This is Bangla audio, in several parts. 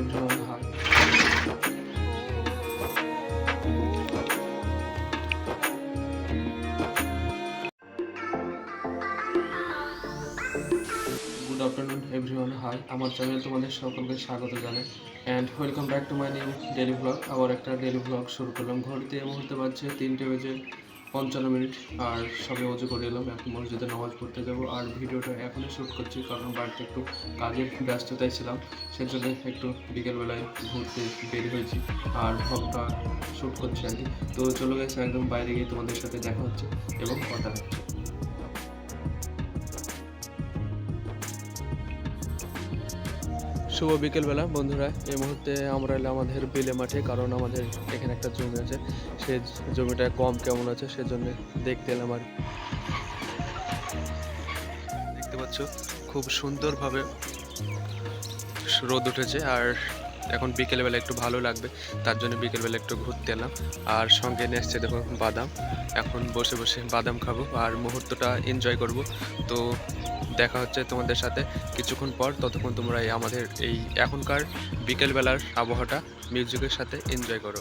everyone. Hi. Good afternoon everyone hi আমার চ্যানেল তোমাদের সকলকে স্বাগত জানাই and welcome back to my new daily blog আবার একটা ডেলি ব্লগ শুরু করলাম ঘড়িতে এই মুহূর্তে বাজছে তিনটে বেজে পঞ্চান্ন মিনিট। আর সবে অজু করে এলাম, এখন মসজিদে নামাজ পড়তে যাব। আর ভিডিওটা এখনই শ্যুট করছি, কারণ বাড়িতে একটু কাজের ব্যস্ততায় ছিলাম, সেই জন্য একটু বিকেলবেলায় ঘুরতে বের হয়েছি। আর ব্লগটা শ্যুট করছি আর কি তো চলে গেছে একদম বাইরে গিয়ে তোমাদের সাথে দেখা হচ্ছে এবং কথা হচ্ছে। শুভ বিকেলবেলা, বন্ধুরা। এই মুহূর্তে আমরা এলাম আমাদের বিলে মাঠে, কারণ আমাদের এখানে একটা জমি আছে। সেই জমিটা কম কেমন আছে সেজন্য দেখতে এলাম আর দেখতে পাচ্ছ, খুব সুন্দরভাবে রোদ উঠেছে। আর এখন বিকেলবেলা একটু ভালো লাগবে, তার জন্য বিকেলবেলা একটু ঘুরতে এলাম। আর সঙ্গে নিয়ে এসছে দেখো বাদাম। এখন বসে বসে বাদাম খাব, আর মুহূর্তটা এনজয় করব। তো দেখা হচ্ছে তোমাদের সাথে কিছুক্ষণ পর, ততক্ষণ তোমরা এই আমাদের এই এখনকার বিকেলবেলার আবহাওয়াটা, মিউজিকের সাথে এনজয় করো।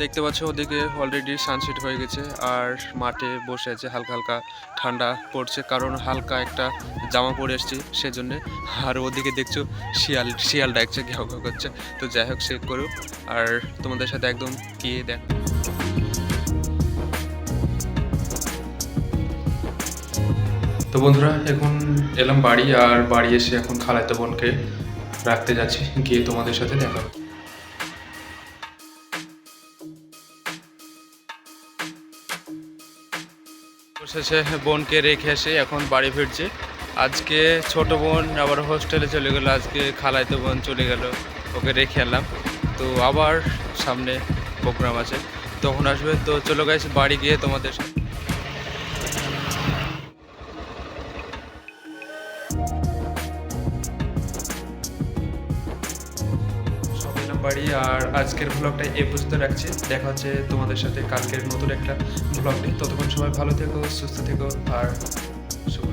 দেখতে পাচ্ছ ওদিকে অলরেডি সানসেট হয়ে গেছে আর মাঠে বসে আছে হালকা হালকা ঠান্ডা পড়ছে, কারণ হালকা একটা জামা পরে এসেছি সেজন্যে। আর ওদিকে দেখছ শিয়াল শিয়াল ডাকছে, ঘেউ ঘেউ করছে। তো যাই হোক সে করুক আর তোমাদের সাথে একদম গিয়ে দেখ তো বন্ধুরা, এখন এলাম বাড়ি, আর বাড়ি এসে এখন খালাইতে বোনকে রাখতে যাচ্ছি, গিয়ে তোমাদের সাথে দেখা হবে। শেষে বোনকে রেখে এসে এখন বাড়ি ফিরছে আজকে ছোট বোন আবার হোস্টেলে চলে গেল, আজকে খালাইতো বোন চলে গেল, ওকে রেখে এলাম তো আবার সামনে প্রোগ্রাম আছে, তখন আসবে তো চলো গেছে বাড়ি গিয়ে তোমাদের বাড়ি আর আজকের ব্লগটা এ পর্যন্ত রাখছি। দেখা হচ্ছে তোমাদের সাথে কালকের নতুন একটা ব্লগ নিয়ে। ততক্ষণ সবাই ভালো থেকো, সুস্থ থেকো আর শুভ